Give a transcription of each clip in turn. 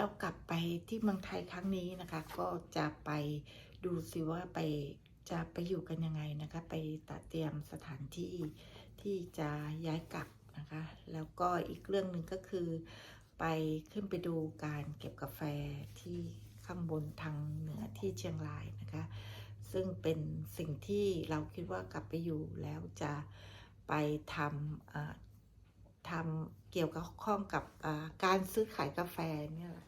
เรากลับไปที่เมืองไทยครั้งนี้นะคะ ก็จะไปดูสิว่าไปจะไปอยู่กันยังไงนะคะ ไปตัดเตรียมสถานที่ที่จะย้ายกลับนะคะ แล้วก็อีกเรื่องหนึ่งก็คือ ไปขึ้นไปดูการเก็บกาแฟที่ข้างบนทางเหนือที่เชียงรายนะคะ ซึ่งเป็นสิ่งที่เราคิดว่ากลับไปอยู่แล้วจะไปทำอ่าทำเกี่ยวกับข้องกับการซื้อขายกาแฟเนี่ยแหละ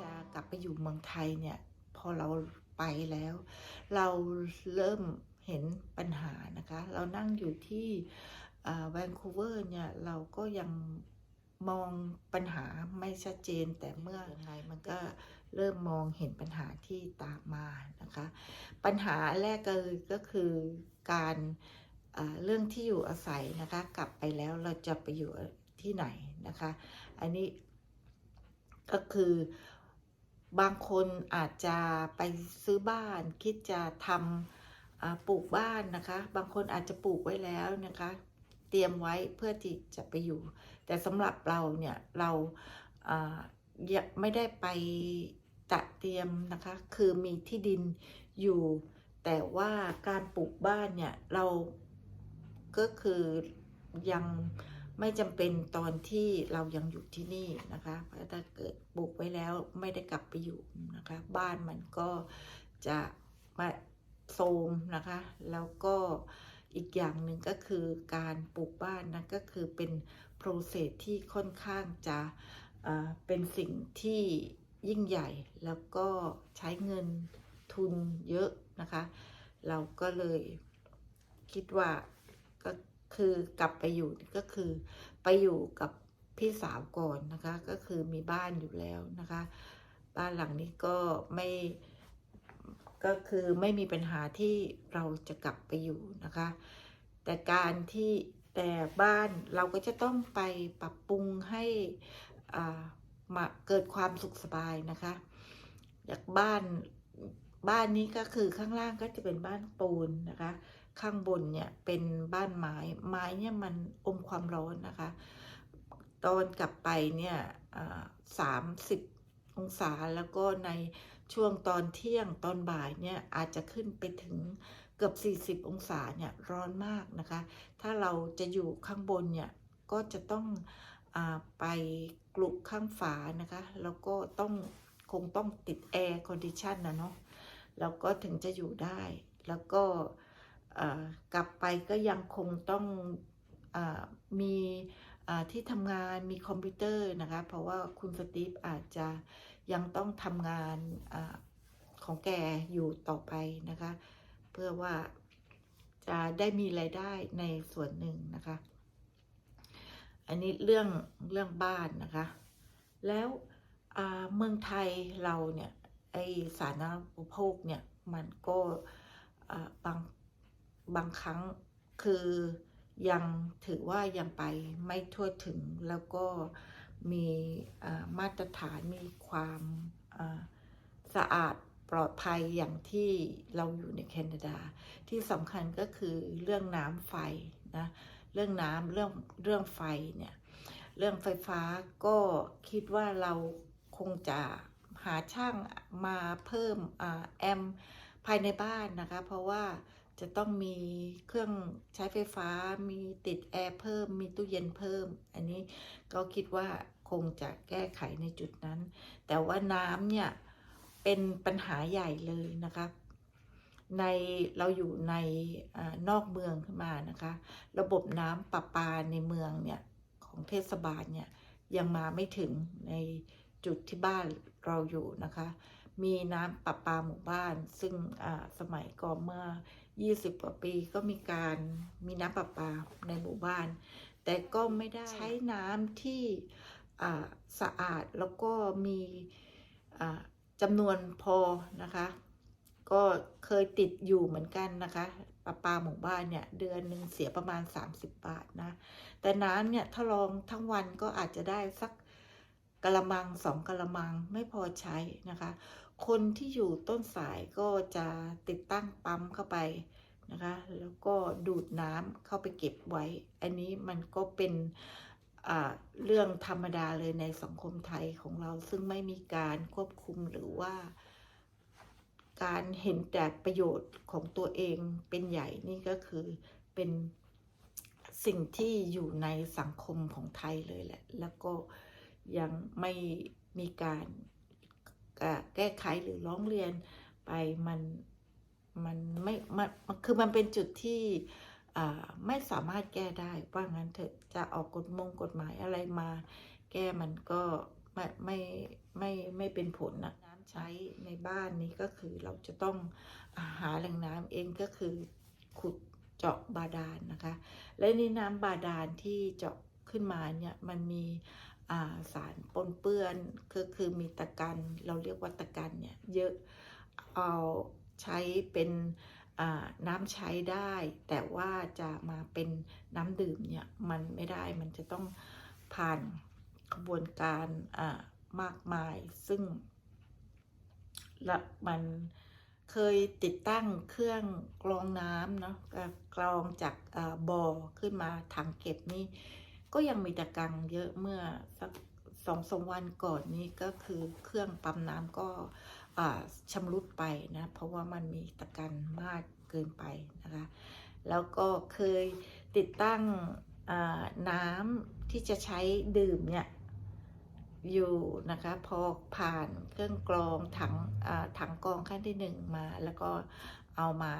จะกลับไปอยู่เมืองไทยเนี่ย พอเราไปแล้ว เราเริ่มเห็นปัญหานะคะ เรานั่งอยู่ที่แวนคูเวอร์เนี่ย เราก็ยังมองปัญหาไม่ชัดเจนแต่เมื่อยังไงมันก็เริ่มมองเห็นปัญหาที่ตามมานะคะ ปัญหาแรกก็คือก็คือการอ่า เรื่องที่อยู่อาศัยนะคะ กลับไปแล้วเราจะไปอยู่ที่ไหนนะคะ อันนี้ก็คือบางคนอาจจะไปซื้อบ้านคิดจะทำปลูกบ้านนะคะ บางคนอาจจะปลูกไว้แล้วนะคะ เตรียมไว้เพื่อที่จะไปอยู่ แต่สำหรับเราเนี่ยเราไม่ได้ไปจัดเตรียมนะคะ คือมีที่ดินอยู่ แต่ว่าการปลูกบ้านเนี่ยเรา ก็คือยังไม่จำเป็นตอนที่เรายังอยู่ที่นี่นะคะเพราะถ้าเกิดปลูกไว้แล้วไม่ได้กลับไปอยู่นะคะ บ้านมันก็จะมาโทมนะคะ แล้วก็อีกอย่างหนึ่งก็คือการปลูกบ้านนะก็คือเป็นโปรเซสที่ค่อนข้างจะเป็นสิ่งที่ยิ่งใหญ่ แล้วก็ใช้เงินทุนเยอะนะคะ เราก็เลยคิดว่า คือกลับไปอยู่ก็คือไปอยู่กับพี่สาวก่อนนะคะ ก็คือมีบ้านอยู่แล้วนะคะ บ้านหลังนี้ก็ไม่ก็คือไม่มีปัญหาที่เราจะกลับไปอยู่นะคะ แต่การที่แต่บ้านเราก็จะต้องไปปรับปรุงให้อ่ามาเกิดความสุขสบายนะคะจากบ้านบ้านนี้ก็คือข้างล่างก็จะเป็นบ้านปูนนะคะ ข้างบนเนี่ยเป็นบ้านไม้ไม้เนี่ยมันอมความร้อนนะคะ ตอนกลับไปเนี่ยสามสิบองศาแล้วก็ในช่วงตอนเที่ยงตอนบ่ายเนี่ยอาจจะขึ้นไปถึงเกือบ 40 องศาเนี่ยร้อนมากนะคะ ถ้าเราจะอยู่ข้างบนเนี่ยก็จะต้องอไปกลุกข้างฝานะคะ แล้วก็ต้องคงต้องติดแอร์คอนดิชันนะเนาะแล้วก็ถึงจะอยู่ได้ แล้วก็ กลับไปก็ยังคงต้องอมีอ่าที่ทำงานมีคอมพิวเตอร์นะคะ เพราะว่าคุณสตีฟอาจจะยังต้องทำงานอของแกอยู่ต่อไปนะคะ เพื่อว่าจะได้มีรายได้ในส่วนหนึ่งนะคะ อันนี้เรื่องเรื่องบ้านนะคะ แล้วเมืองไทยเราเนี่ยไอสาธารณูปโภคเนี่ยมันก็บาง บางครั้งคือยังถือว่ายังไปไม่ทั่วถึงแล้วก็มีมาตรฐานมีความสะอาดปลอดภัยอย่างที่เราอยู่ในแคนาดา ที่สำคัญก็คือเรื่องน้ำไฟนะเรื่องน้ำเรื่องเรื่องไฟเนี่ยเรื่องไฟฟ้าก็คิดว่าเราคงจะหาช่างมาเพิ่มอแอมป์ภายในบ้านนะคะ เพราะว่า จะต้องมีเครื่องใช้ไฟฟ้า มีติดแอร์เพิ่ม มีตู้เย็นเพิ่ม อันนี้ก็คิดว่าคงจะแก้ไขในจุดนั้น แต่ว่าน้ำเนี่ยเป็นปัญหาใหญ่เลยนะคะในเราอยู่ในอนอกเมืองขึ้นมานะคะ ระบบน้ำประปาในเมืองเนี่ยของเทศบาลเนี่ยยังมาไม่ถึงในจุดที่บ้านเราอยู่นะคะ มีน้ำประปาหมู่บ้าน ซึ่งสมัยก่อนเมื่อ 20 กว่าปีก็มีการมีน้ำประปาในหมู่บ้าน แต่ก็ไม่ได้ใช้น้ำที่สะอาดแล้วก็มีจำนวนพอนะคะ ก็เคยติดอยู่เหมือนกันนะคะประปาหมู่บ้านเนี่ยเดือนหนึ่งเสียประมาณ 30 บาทนะ แต่น้ำเนี่ยถ้าลองทั้งวันก็อาจจะได้สักกะละมังสองกะละมังไม่พอใช้นะคะ คนที่อยู่ต้นสายก็จะติดตั้งปั๊มเข้าไปนะคะ แล้วก็ดูดน้ำเข้าไปเก็บไว้ อันนี้มันก็เป็นเรื่องธรรมดาเลยในสังคมไทยของเราซึ่งไม่มีการควบคุมหรือว่า การเห็นแต่ประโยชน์ของตัวเองเป็นใหญ่นี่ก็คือเป็นสิ่งที่อยู่ในสังคมของไทยเลยแหละ แล้วก็ยังไม่มีการ แก้ไขหรือร้องเรียนไปมันมันไม่มันคือมันเป็นจุดที่ไม่สามารถแก้ได้ว่างั้นเถอะจะออกกฎมงกฎหมายอะไรมา แก้มันก็ไม่ไม่ไม่ไม่เป็นผลนะน้ำใช้ในบ้านนี้ก็คือเราจะต้องหาแหล่งน้ำเองก็คือขุดเจาะบาดาลนนะคะ และในน้ำบาดาลที่เจาะขึ้นมาเนี่ยมันมี สารปนเปื้อนก็คือมีตะกันเราเรียกว่าตะกันเนี่ยเยอะเอาใช้เป็นน้ำใช้ได้ แต่ว่าจะมาเป็นน้ำดื่มเนี่ยมันไม่ได้มันจะต้องผ่านกระบวนการมากมายซึ่งและมันเคยติดตั้งเครื่องกรองน้ำเนาะกรองจากบ่อขึ้นมาถังเก็บนี่ ก็ยังมีตะกังเยอะเมื่อสักสองสามวันก่อนนี้ก็คือเครื่องปั๊มน้ำก็ชำรุดไปนะ เพราะว่ามันมีตะกันมากเกินไปนะคะ แล้วก็เคยติดตั้งน้ำที่จะใช้ดื่มเนี่ยอยู่นะคะพอผ่านเครื่องกรองถังถังกรองขั้นที่หนึ่งมา แล้วก็ เอามา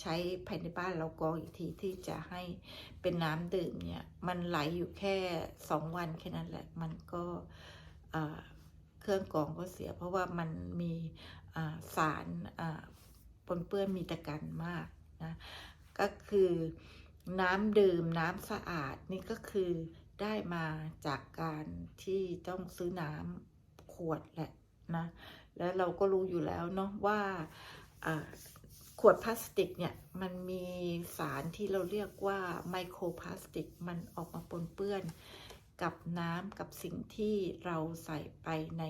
ใช้ภายในบ้านเรากรองอีกทีที่จะให้เป็นน้ำดื่มเนี่ย มันไหลอยู่แค่สองวันแค่นั้นแหละ มันก็เครื่องกรองก็เสีย เพราะว่ามันมีสารปนเปื้อนมีตะกันมากนะ ก็คือน้ำดื่มน้ำสะอาดนี่ก็คือได้มาจากการที่ต้องซื้อน้ำขวดแหละนะ แล้วเราก็รู้อยู่แล้วเนาะว่า ขวดพลาสติกเนี่ยมันมีสารที่เราเรียกว่าไมโครพลาสติก มันออกมาปนเปื้อน กับน้ำกับสิ่งที่เราใส่ไปใน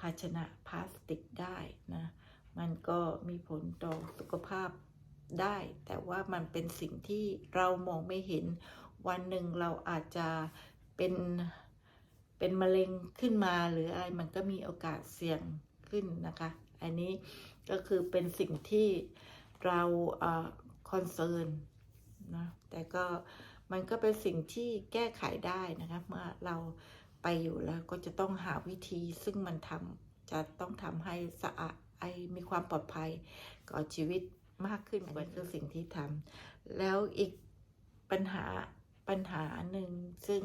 ภาชนะพลาสติกได้นะ มันก็มีผลต่อสุขภาพได้ แต่ว่ามันเป็นสิ่งที่เรามองไม่เห็น วันหนึ่งเราอาจจะเป็นเป็นมะเร็งขึ้นมาหรืออะไรมันก็มีโอกาสเสี่ยงขึ้นนะคะ อันนี้ก็คือเป็นสิ่งที่ เราคอนเซิร์นนะแต่ก็มันก็เป็นสิ่งที่แก้ไขได้นะคะเมื่อเราไปอยู่แล้วก็จะต้องหาวิธีซึ่งมันทำจะต้องทำให้สะอาดไอมีความปลอดภัยก่อชีวิตมากขึ้นกว่าคือสิ่งที่ทำแล้วอีกปัญหาปัญหาหนึ่งซึ่ง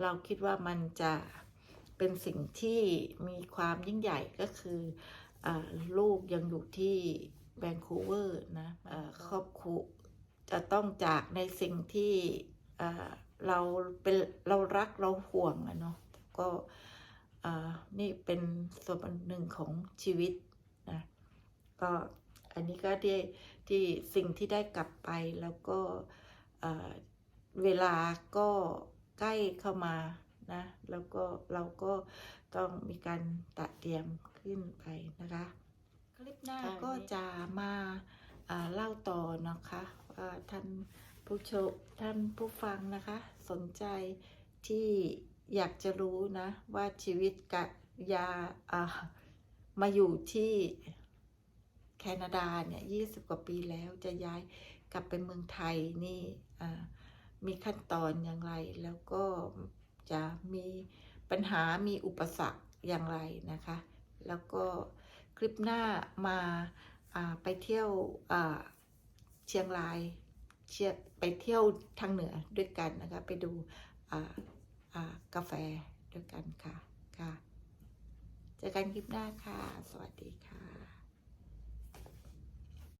เราคิดว่ามันจะเป็นสิ่งที่มีความยิ่งใหญ่ก็คืออลูกยังอยู่ที่ แวนคูเวอร์นะครอบครัวจะต้องจากในสิ่งที่เราเป็นเรารักเราห่วงอะเนาะก็นี่เป็นส่วนหนึ่งของชีวิตนะก็อันนี้ก็ได้ที่สิ่งที่ได้กลับไปแล้วก็เวลาก็ใกล้เข้ามานะแล้วก็เราก็ต้องมีการตัดเตรียมขึ้นไปนะคะ คลิปหน้าก็จะมาเล่าต่อนะคะว่าท่านผู้ชมท่านผู้ฟังนะคะ สนใจที่อยากจะรู้นะ ว่าชีวิตกับยามาอยู่ที่แคนาดาเนี่ยยี่สิบกว่าปีแล้วจะย้ายกลับไปเมืองไทยนี่มีขั้นตอนอย่างไร แล้วก็จะมีปัญหามีอุปสรรคอย่างไรนะคะ แล้วก็ คลิปหน้ามาไปเที่ยวเชียงรายเชียไปเที่ยวทางเหนือด้วยกันนะคะ ไปดูกาแฟด้วยกันค่ะค่ะเจอกันคลิปหน้าค่ะ สวัสดีค่ะ